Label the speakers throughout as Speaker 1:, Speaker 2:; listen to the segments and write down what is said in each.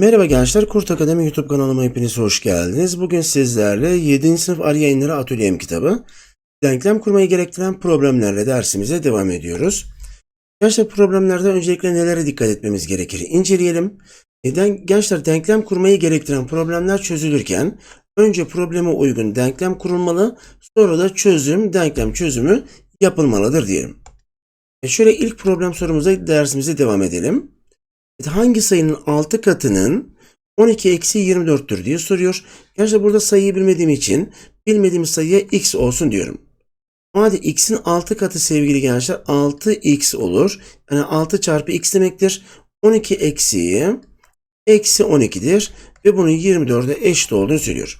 Speaker 1: Merhaba gençler, Kurt Akademi YouTube kanalıma hepiniz hoş geldiniz. Bugün sizlerle 7. sınıf Arı Yayınları Atölyem kitabı denklem kurmayı gerektiren problemlerle dersimize devam ediyoruz. Gençler problemlerde öncelikle nelere dikkat etmemiz gerekir inceleyelim. Neden, gençler denklem kurmayı gerektiren problemler çözülürken önce probleme uygun denklem kurulmalı, sonra da çözüm, denklem çözümü yapılmalıdır diyelim. E şöyle ilk problem sorumuza dersimize devam edelim. Hangi sayının 6 katının 12 eksi 24'tür diye soruyor. Gerçi burada sayıyı bilmediğim için bilmediğim sayıya x olsun diyorum. O halde x'in 6 katı sevgili gençler 6x olur. Yani 6 çarpı x demektir. 12 eksiği eksi 12'dir. Ve bunun 24'e eşit olduğunu söylüyor.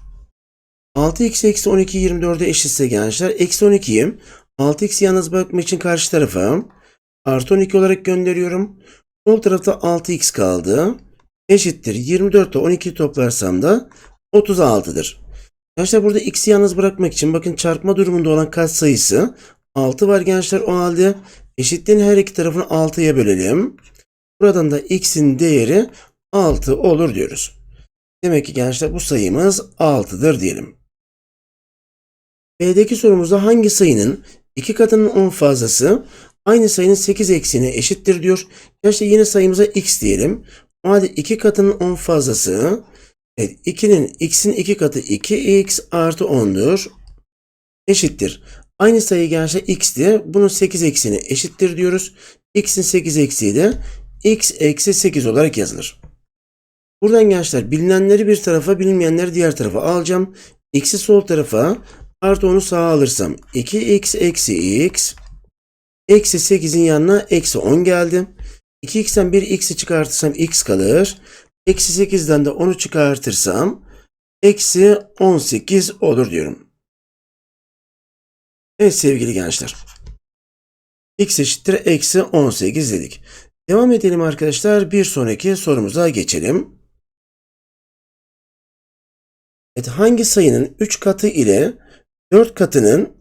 Speaker 1: 6x eksi 12 24'e eşitse gençler eksi 12'yi 6x'i yalnız bırakmak için karşı tarafa artı 12 olarak gönderiyorum. Sol tarafta 6x kaldı. Eşittir. 24 ile 12 toplarsam da 36'dır. Gençler burada x'i yalnız bırakmak için bakın çarpma durumunda olan kat sayısı 6 var gençler. O halde eşitliğin her iki tarafını 6'ya bölelim. Buradan da x'in değeri 6 olur diyoruz. Demek ki gençler bu sayımız 6'dır diyelim. B'deki sorumuzda hangi sayının iki katının 10 fazlası aynı sayının 8 eksiğine eşittir diyor. Gerçi yine sayımıza x diyelim. O halde 2 katının 10 fazlası evet 2'nin x'in 2 katı 2x artı 10'dur. Eşittir. Aynı sayı gençler x diye bunun 8 eksiğine eşittir diyoruz. x'in 8 eksiği de x eksi 8 olarak yazılır. Buradan gençler bilinenleri bir tarafa bilinmeyenleri diğer tarafa alacağım. x'i sol tarafa artı 10'u sağa alırsam 2x eksi x Eksi 8'in yanına eksi 10 geldi. 2x'ten 1 x'i çıkartırsam x kalır. Eksi 8'den de 10'u çıkartırsam eksi 18 olur diyorum. Evet sevgili gençler. x eşittir eksi 18 dedik. Devam edelim arkadaşlar. Bir sonraki sorumuza geçelim. Evet, hangi sayının 3 katı ile 4 katının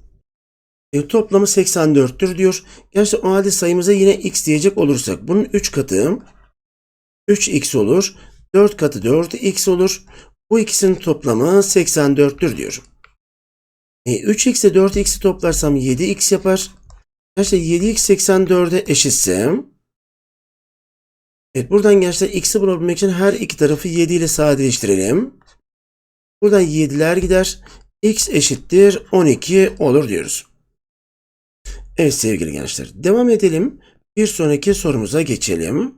Speaker 1: e, toplamı 84'tür diyor. Gerçi o halde sayımıza yine x diyecek olursak bunun 3 katı 3x olur. 4 katı 4x olur. Bu ikisinin toplamı 84'tür diyor. E, 3x ile 4x'i toplarsam 7x yapar. Gerçi 7x 84'e eşitse Evet buradan gençler x'i bulabilmek için her iki tarafı 7 ile sadeleştirelim. Buradan 7'ler gider. x eşittir 12 olur diyoruz. Evet sevgili gençler. Devam edelim. Bir sonraki sorumuza geçelim.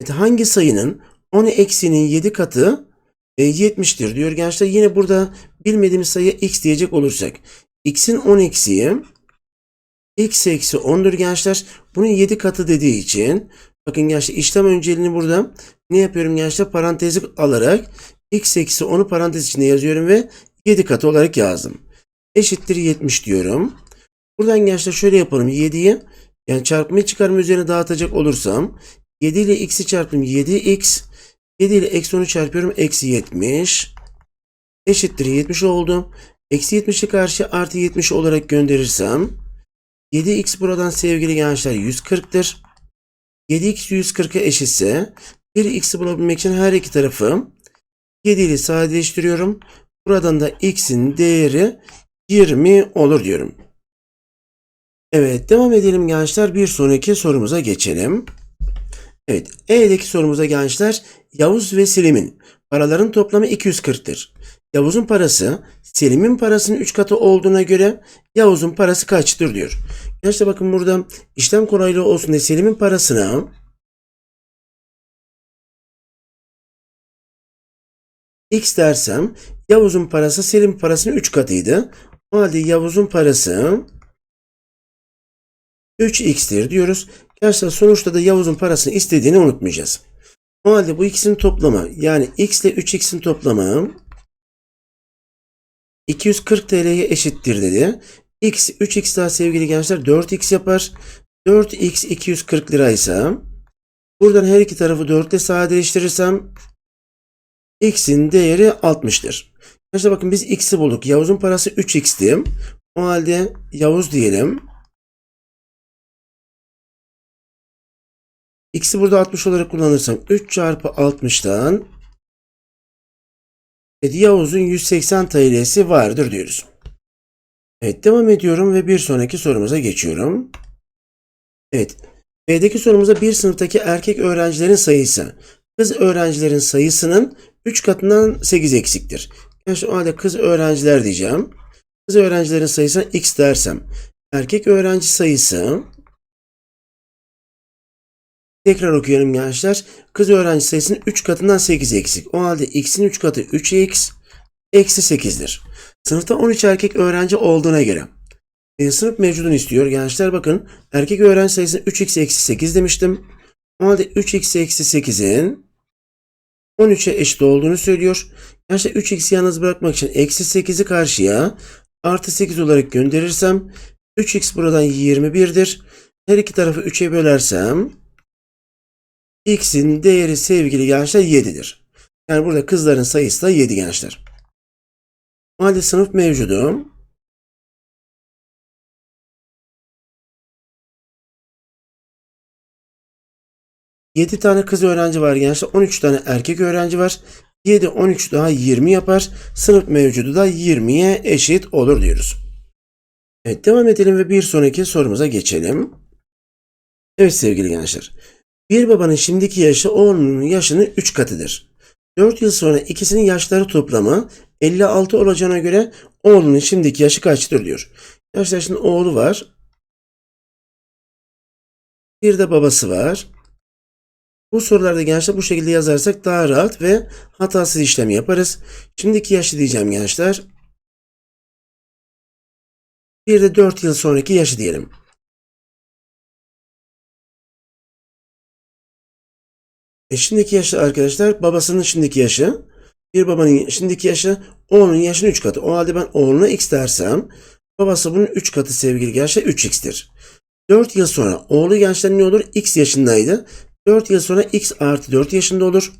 Speaker 1: Evet, hangi sayının 10 eksiğinin 7 katı e, 70'tir diyor gençler. Yine burada bilmediğimiz sayı x diyecek olursak. x'in 10 eksiği x eksi 10'dur gençler. Bunun 7 katı dediği için bakın gençler işlem önceliğini burada ne yapıyorum gençler? Parantezlik alarak x eksi 10'u parantez içinde yazıyorum ve 7 katı olarak yazdım. Eşittir 70 diyorum. Buradan gençler şöyle yapalım. 7'yi yani çarpmayı çıkarma üzerine dağıtacak olursam 7 ile x'i çarptım 7x 7 ile eksi 10'u çarpıyorum eksi 70 eşittir 70 oldu. Eksi 70'i karşı artı 70 olarak gönderirsem 7x buradan sevgili gençler 140'tır. 7x 140'a eşitse bir x'i bulabilmek için her iki tarafı 7 ile sadeleştiriyorum. Buradan da x'in değeri 20 olur diyorum. Evet devam edelim gençler. Bir sonraki sorumuza geçelim. Evet E'deki sorumuza gençler Yavuz ve Selim'in paraların toplamı 240'tır. Yavuz'un parası Selim'in parasının 3 katı olduğuna göre Yavuz'un parası kaçtır diyor. Gençler bakın burada işlem kolaylığı olsun diye Selim'in parasına X dersem Yavuz'un parası Selim'in parasının 3 katıydı. O halde Yavuz'un parası 3x'tir diyoruz. Gerçekten sonuçta da Yavuz'un parasını istediğini unutmayacağız. O halde bu ikisinin toplamı yani x ile 3x'in toplamı 240 TL'ye eşittir dedi. x 3x daha sevgili gençler 4x yapar. 4x 240 liraysa buradan her iki tarafı 4 ile sadeleştirirsem x'in değeri 60'tır. Gençler bakın biz x'i bulduk. Yavuz'un parası 3x'ti. O halde Yavuz diyelim. X'i burada 60 olarak kullanırsam 3 çarpı 60'tan Evet, Yavuz'un 180 TL'si vardır diyoruz. Evet devam ediyorum ve bir sonraki sorumuza geçiyorum. Evet. B'deki sorumuza bir sınıftaki erkek öğrencilerin sayısı kız öğrencilerin sayısının 3 katından 8 eksiktir. Yani şu halde kız öğrenciler diyeceğim. Kız öğrencilerin sayısına x dersem erkek öğrenci sayısı tekrar okuyorum gençler. Kız öğrenci sayısının 3 katından 8 eksik. O halde x'in 3 katı 3x eksi 8'dir. Sınıfta 13 erkek öğrenci olduğuna göre e, sınıf mevcudunu istiyor. Gençler bakın erkek öğrenci sayısı 3x eksi 8 demiştim. O halde 3x eksi 8'in 13'e eşit olduğunu söylüyor. Gençler 3x'i yalnız bırakmak için eksi 8'i karşıya artı 8 olarak gönderirsem 3x buradan 21'dir. Her iki tarafı 3'e bölersem x'in değeri sevgili gençler 7'dir. Yani burada kızların sayısı da 7 gençler. O sınıf mevcudu. Yedi tane kız öğrenci var gençler. 13 tane erkek öğrenci var. 7, 13 daha 20 yapar. Sınıf mevcudu da 20'ye eşit olur diyoruz. Evet devam edelim ve bir sonraki sorumuza geçelim. Evet sevgili gençler. Bir babanın şimdiki yaşı oğlunun yaşının 3 katıdır. 4 yıl sonra ikisinin yaşları toplamı 56 olacağına göre oğlunun şimdiki yaşı kaçtır diyor. Şimdi oğlu var. Bir de babası var. Bu sorularda gençler bu şekilde yazarsak daha rahat ve hatasız işlemi yaparız. Şimdiki yaşı diyeceğim gençler. Bir de 4 yıl sonraki yaşı diyelim. E şimdiki yaşı arkadaşlar babasının şimdiki yaşı. Bir babanın şimdiki yaşı oğlunun yaşının 3 katı. O halde ben oğluna x dersem babası bunun 3 katı sevgili gençler 3x'tir. 4 yıl sonra oğlu gençler ne olur? x yaşındaydı. 4 yıl sonra x artı 4 yaşında olur.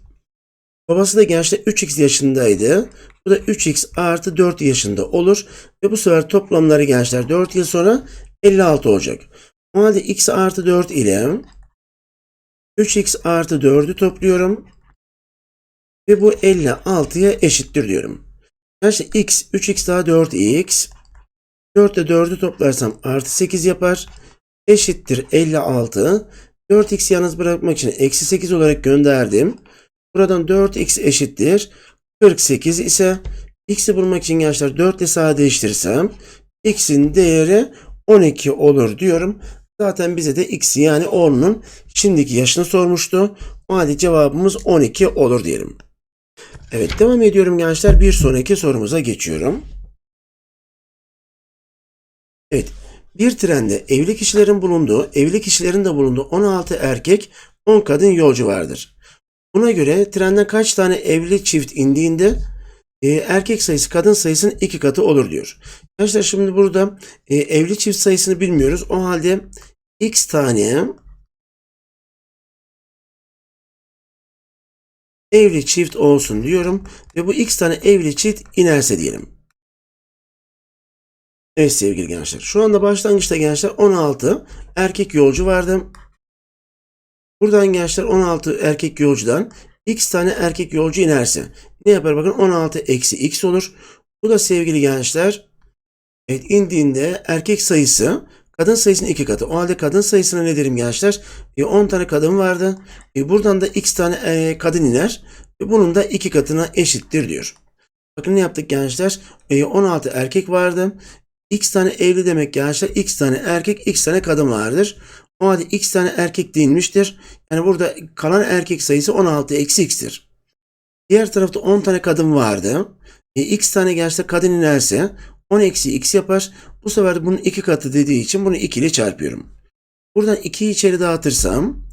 Speaker 1: Babası da gençler 3x yaşındaydı. Bu da 3x artı 4 yaşında olur. Ve bu sefer toplamları gençler 4 yıl sonra 56 olacak. O halde x artı 4 ile 3x artı 4'ü topluyorum. Ve bu 56'ya eşittir diyorum. Yani x 3x daha 4x. 4 ile 4'ü toplarsam artı 8 yapar. Eşittir 56. 4x yalnız bırakmak için eksi 8 olarak gönderdim. Buradan 4x eşittir. 48 ise x'i bulmak için gençler 4 ile sadeleştirirsem x'in değeri 12 olur diyorum. Zaten bize de x yani oğlunun şimdiki yaşını sormuştu. O halde cevabımız 12 olur diyelim. Evet devam ediyorum gençler. Bir sonraki sorumuza geçiyorum. Evet. Bir trende evli kişilerin bulunduğu, evli kişilerin de bulunduğu 16 erkek, 10 kadın yolcu vardır. Buna göre trenden kaç tane evli çift indiğinde e, erkek sayısı kadın sayısının iki katı olur diyor. Arkadaşlar şimdi burada e, evli çift sayısını bilmiyoruz. O halde x tane evli çift olsun diyorum ve bu x tane evli çift inerse diyelim. Evet sevgili gençler. Şu anda başlangıçta gençler 16 erkek yolcu vardı. Buradan gençler 16 erkek yolcudan x tane erkek yolcu inerse ne yapar bakın 16 eksi x olur. Bu da sevgili gençler evet indiğinde erkek sayısı kadın sayısının iki katı. O halde kadın sayısına ne derim gençler? E, 10 tane kadın vardı. E, buradan da x tane e, kadın iner. Ve bunun da iki katına eşittir diyor. Bakın ne yaptık gençler? E, 16 erkek vardı. X tane evli demek gençler X tane erkek X tane kadın vardır. O halde X tane erkek değilmiştir. Yani burada kalan erkek sayısı 16 eksi X'tir. Diğer tarafta 10 tane kadın vardı. E, X tane gençler kadın inerse 10 eksi X yapar. Bu sefer bunun iki katı dediği için bunu 2 ile çarpıyorum. Buradan 2'yi içeri dağıtırsam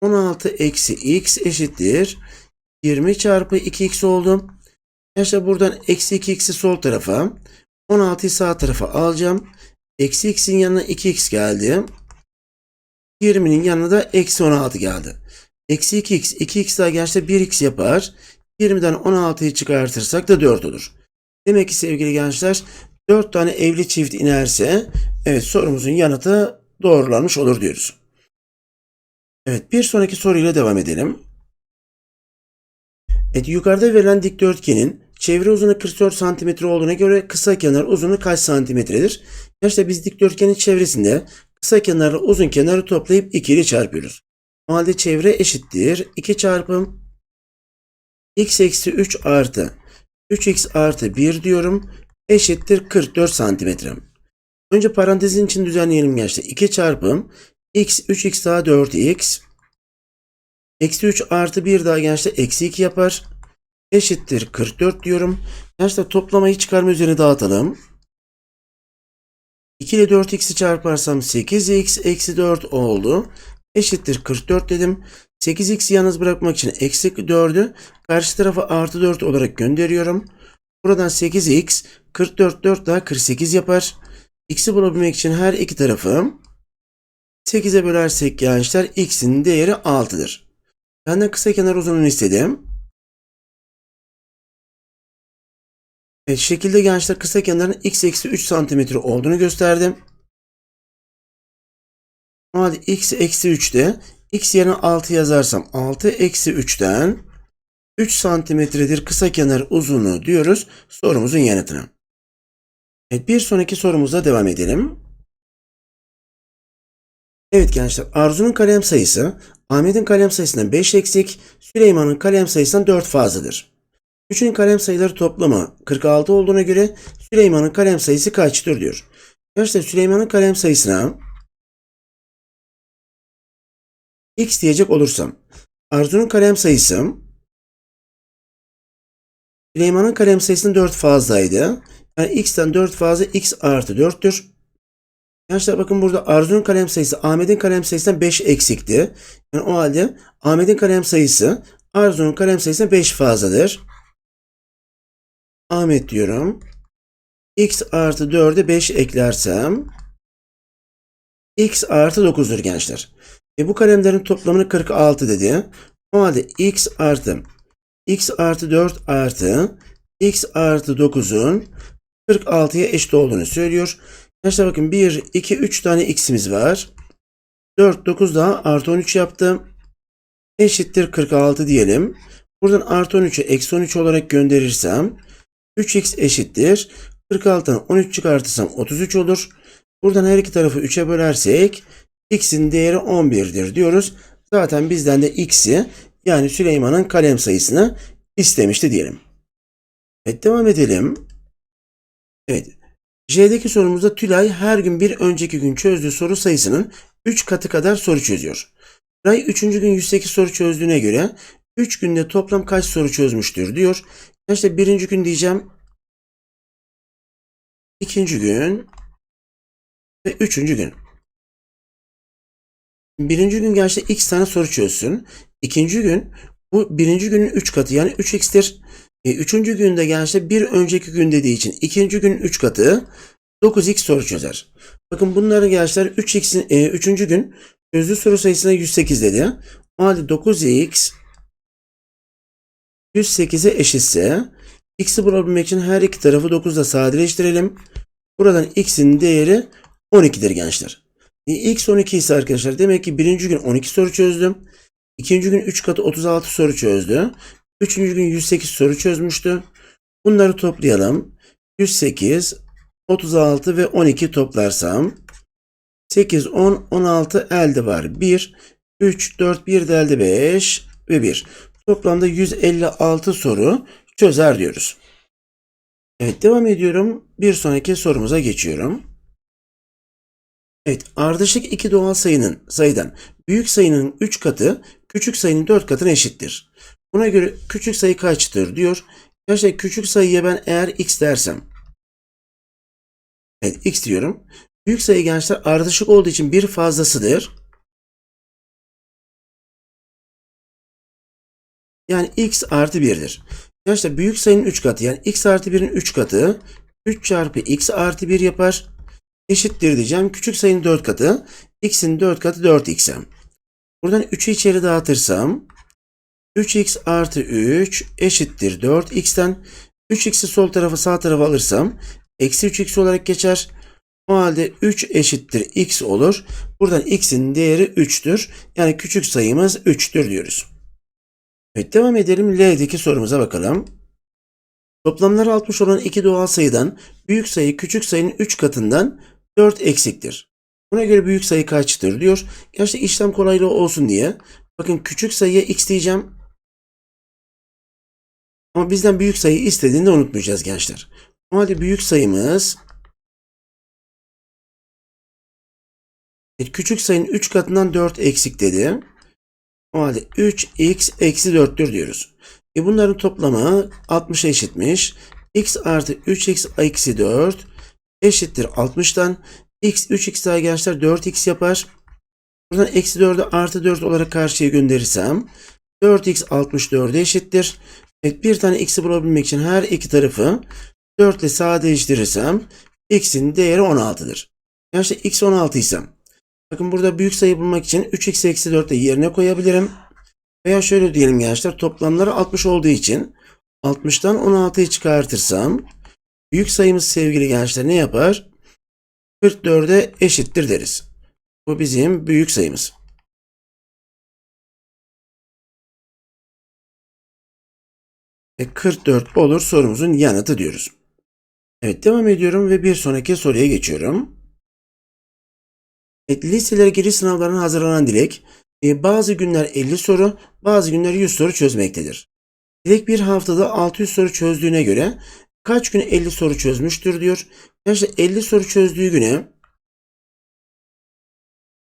Speaker 1: 16 eksi X eşittir. 20 çarpı 2X oldu. Gençler buradan eksi 2X'i sol tarafa 16'yı sağ tarafa alacağım. Eksi x'in yanına 2x geldi. 20'nin yanına da eksi 16 geldi. Eksi 2x, 2x daha gençler 1x yapar. 20'den 16'yı çıkartırsak da 4 olur. Demek ki sevgili gençler 4 tane evli çift inerse evet sorumuzun yanıtı doğrulanmış olur diyoruz. Evet bir sonraki soruyla devam edelim. Evet yukarıda verilen dikdörtgenin çevre uzunluğu 44 cm olduğuna göre kısa kenar uzunluğu kaç santimetredir? İşte biz dikdörtgenin çevresinde kısa kenarla uzun kenarı toplayıp 2 ile çarpıyoruz. O halde çevre eşittir 2 çarpım x eksi 3 artı 3x artı 1 diyorum eşittir 44 santimetre. Önce parantezin için düzenleyelim gençler. 2 çarpım x 3x daha 4x eksi 3 artı 1 daha gençler eksi 2 yapar. Eşittir 44 diyorum. Gençler toplamayı çıkarma üzerine dağıtalım. 2 ile 4x'i çarparsam 8x eksi 4 oldu. Eşittir 44 dedim. 8x'i yalnız bırakmak için eksi 4'ü karşı tarafa artı 4 olarak gönderiyorum. Buradan 8x 44 4 daha 48 yapar. X'i bulabilmek için her iki tarafı 8'e bölersek gençler x'in değeri 6'dır. Benden kısa kenar uzunluğunu istedim. Evet, şekilde gençler kısa kenarın x eksi 3 santimetre olduğunu gösterdim. O halde x eksi 3'te x yerine 6 yazarsam 6 eksi 3'ten 3 santimetredir kısa kenar uzunluğu diyoruz sorumuzun yanıtına. Evet bir sonraki sorumuza devam edelim. Evet gençler Arzu'nun kalem sayısı Ahmet'in kalem sayısından 5 eksik, Süleyman'ın kalem sayısından 4 fazladır. Üçün kalem sayıları toplamı 46 olduğuna göre Süleyman'ın kalem sayısı kaçtır diyor. Gençler Süleyman'ın kalem sayısına x diyecek olursam Arzu'nun kalem sayısı Süleyman'ın kalem sayısının 4 fazlaydı. Yani x'ten 4 fazla x artı 4'tür. Gençler bakın burada Arzu'nun kalem sayısı Ahmet'in kalem sayısından 5 eksikti. Yani o halde Ahmet'in kalem sayısı Arzu'nun kalem sayısından 5 fazladır. Ahmet diyorum. x artı 4'e 5 eklersem x artı 9'dur gençler. E bu kalemlerin toplamını 46 dedi. O halde x artı x artı 4 artı x artı 9'un 46'ya eşit olduğunu söylüyor. Gençler bakın 1, 2, 3 tane x'imiz var. 4, 9 daha artı 13 yaptı. Eşittir 46 diyelim. Buradan artı 13'ü eksi 13 olarak gönderirsem 3x eşittir. 46'dan 13 çıkartırsam 33 olur. Buradan her iki tarafı 3'e bölersek x'in değeri 11'dir diyoruz. Zaten bizden de x'i yani Süleyman'ın kalem sayısını istemişti diyelim. Evet devam edelim. Evet. J'deki sorumuzda Tülay her gün bir önceki gün çözdüğü soru sayısının 3 katı kadar soru çözüyor. Ray 3. gün 108 soru çözdüğüne göre 3 günde toplam kaç soru çözmüştür diyor. İşte birinci gün diyeceğim. ikinci gün ve üçüncü gün. Birinci gün gerçekten x tane soru çözsün. İkinci gün bu birinci günün 3 katı yani 3x'tir. E, üçüncü günde gençler bir önceki gün dediği için ikinci günün 3 katı 9x soru çözer. Bakın bunların gençler 3x'in e, üçüncü gün çözdüğü soru sayısına 108 dedi. O halde 9x 108'e eşitse x'i bulabilmek için her iki tarafı 9'da sadeleştirelim. Buradan x'in değeri 12'dir gençler. E, x 12 ise arkadaşlar demek ki birinci gün 12 soru çözdüm. İkinci gün 3 katı 36 soru çözdü. Üçüncü gün 108 soru çözmüştü. Bunları toplayalım. 108, 36 ve 12 toplarsam 8, 10, 16 elde var. 1, 3, 4, 1 de elde 5 ve 1. Toplamda 156 soru çözer diyoruz. Evet devam ediyorum. Bir sonraki sorumuza geçiyorum. Evet ardışık iki doğal sayının sayıdan büyük sayının 3 katı küçük sayının 4 katına eşittir. Buna göre küçük sayı kaçtır diyor. Gerçekten küçük sayıya ben eğer x dersem. Evet x diyorum. Büyük sayı gençler ardışık olduğu için bir fazlasıdır. Yani x artı 1'dir. Gençler büyük sayının 3 katı yani x artı 1'in 3 katı 3 çarpı x artı 1 yapar. Eşittir diyeceğim. Küçük sayının 4 katı. x'in 4 katı 4x'e. Buradan 3'ü içeri dağıtırsam 3x artı 3 eşittir 4x'ten 3x'i sol tarafa sağ tarafa alırsam eksi 3x olarak geçer. O halde 3 eşittir x olur. Buradan x'in değeri 3'tür. Yani küçük sayımız 3'tür diyoruz. Evet devam edelim. L'deki sorumuza bakalım. Toplamları 60 olan iki doğal sayıdan büyük sayı küçük sayının 3 katından 4 eksiktir. Buna göre büyük sayı kaçtır diyor. Gerçi işlem kolaylığı olsun diye. Bakın küçük sayıya x diyeceğim. Ama bizden büyük sayı istediğinde unutmayacağız gençler. O halde büyük sayımız küçük sayının 3 katından 4 eksik dedi. O halde 3x eksi 4'tür diyoruz. E bunların toplamı 60'a eşitmiş. x artı 3x eksi 4 eşittir 60'tan. X 3x daha gençler 4x yapar. Buradan eksi 4'ü artı 4 olarak karşıya gönderirsem 4x 64'e eşittir. Evet bir tane x'i bulabilmek için her iki tarafı 4 ile sadeleştirirsem x'in değeri 16'dır. Gençler x 16 ise bakın burada büyük sayı bulmak için 3x eksi 4'ü yerine koyabilirim. Veya şöyle diyelim gençler toplamları 60 olduğu için 60'tan 16'yı çıkartırsam büyük sayımız sevgili gençler ne yapar? 44'e eşittir deriz. Bu bizim büyük sayımız. E 44 olur sorumuzun yanıtı diyoruz. Evet devam ediyorum ve bir sonraki soruya geçiyorum. Evet, liselere giriş sınavlarına hazırlanan Dilek e, bazı günler 50 soru, bazı günler 100 soru çözmektedir. Dilek bir haftada 600 soru çözdüğüne göre kaç gün 50 soru çözmüştür diyor. Gençler 50 soru çözdüğü güne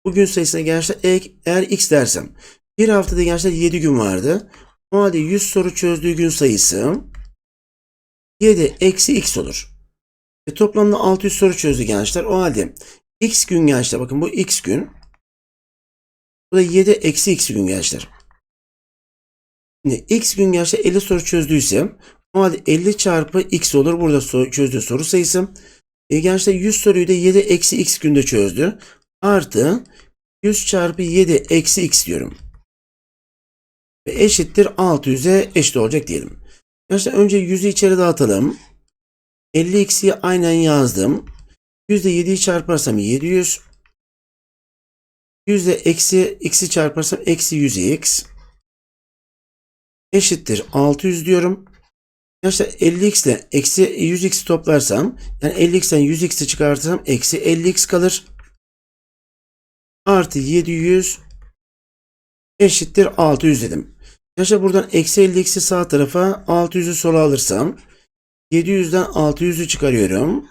Speaker 1: bugün sayısına gençler eğer x dersem bir haftada gençler 7 gün vardı. O halde 100 soru çözdüğü gün sayısı 7 eksi x olur. E, toplamda 600 soru çözdü gençler. O halde x gün gençler bakın bu x gün. Bu da 7 eksi x gün gençler. Şimdi x gün gençler 50 soru çözdüyse o halde 50 çarpı x olur. Burada so soru sayısı. E, gençler 100 soruyu da 7 eksi x günde çözdü. Artı 100 çarpı 7 eksi x diyorum. Ve eşittir 600'e eşit olacak diyelim. Gençler önce 100'ü içeri dağıtalım. 50x'i aynen yazdım. 100 ile 7'yi çarparsam 700. 100 ile eksi x'i çarparsam eksi 100x. Eşittir 600 diyorum. Gençler 50x ile eksi 100x'i toplarsam yani 50x'ten 100x'i çıkartırsam eksi 50x kalır. Artı 700 eşittir 600 dedim. Gençler buradan eksi 50x'i sağ tarafa 600'ü sola alırsam 700'den 600'ü çıkarıyorum.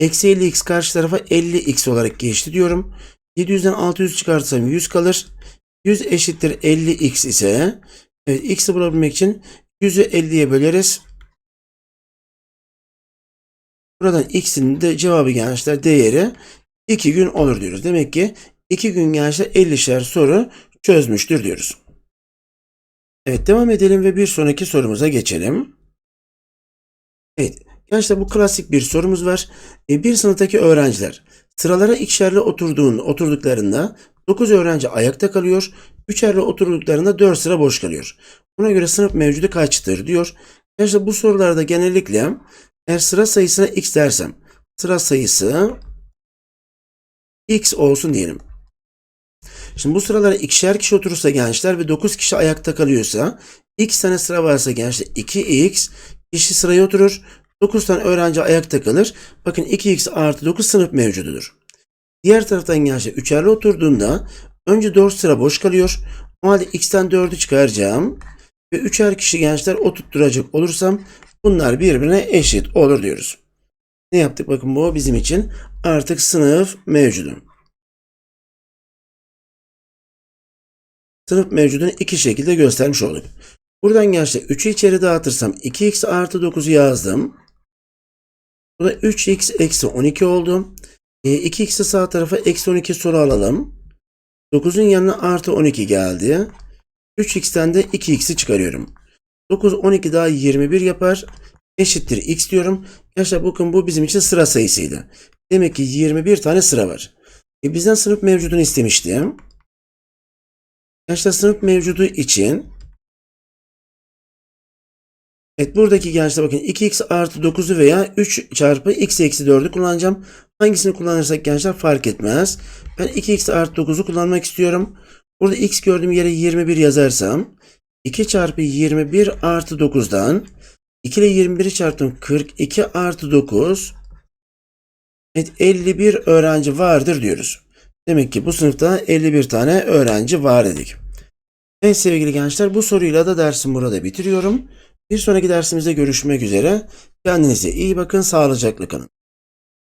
Speaker 1: Eksi 50x karşı tarafa 50x olarak geçti diyorum. 700'den 600 çıkartırsam 100 kalır. 100 eşittir 50x ise evet, x'i bulabilmek için 100'ü 50'ye böleriz. Buradan x'in de cevabı gençler değeri 2 gün olur diyoruz. Demek ki 2 gün gençler 50'şer soru çözmüştür diyoruz. Evet devam edelim ve bir sonraki sorumuza geçelim. Evet gençler bu klasik bir sorumuz var. E, bir sınıftaki öğrenciler sıralara ikişerli oturduğun, oturduklarında 9 öğrenci ayakta kalıyor. Üçerli oturduklarında 4 sıra boş kalıyor. Buna göre sınıf mevcudu kaçtır diyor. Gençler bu sorularda genellikle eğer sıra sayısına x dersem sıra sayısı x olsun diyelim. Şimdi bu sıralara ikişer kişi oturursa gençler ve 9 kişi ayakta kalıyorsa x tane sıra varsa gençler 2x kişi sıraya oturur. 9 tane öğrenci ayakta kalır. Bakın 2x artı 9 sınıf mevcududur. Diğer taraftan gençler üçerli oturduğunda önce 4 sıra boş kalıyor. O halde x'ten 4'ü çıkaracağım. Ve üçer kişi gençler oturtturacak olursam bunlar birbirine eşit olur diyoruz. Ne yaptık bakın bu bizim için artık sınıf mevcudu. sınıf mevcudunu iki şekilde göstermiş olduk. Buradan gençler 3'ü içeri dağıtırsam 2x artı 9'u yazdım. Burada 3x eksi 12 oldu. E, 2x'i sağ tarafa eksi 12 soru alalım. 9'un yanına artı 12 geldi. 3x'ten de 2x'i çıkarıyorum. 9, 12 daha 21 yapar. Eşittir x diyorum. Gençler bakın bu bizim için sıra sayısıydı. Demek ki 21 tane sıra var. E, bizden sınıf mevcudunu istemiştim. Gençler sınıf mevcudu için Evet buradaki gençler bakın 2x artı 9'u veya 3 çarpı x eksi 4'ü kullanacağım. Hangisini kullanırsak gençler fark etmez. Ben 2x artı 9'u kullanmak istiyorum. Burada x gördüğüm yere 21 yazarsam 2 çarpı 21 artı 9'dan 2 ile 21'i çarptım 42 artı 9 Evet 51 öğrenci vardır diyoruz. Demek ki bu sınıfta 51 tane öğrenci var dedik. Evet sevgili gençler bu soruyla da dersim burada bitiriyorum. Bir sonraki dersimizde görüşmek üzere. Kendinize iyi bakın, sağlıcakla kalın.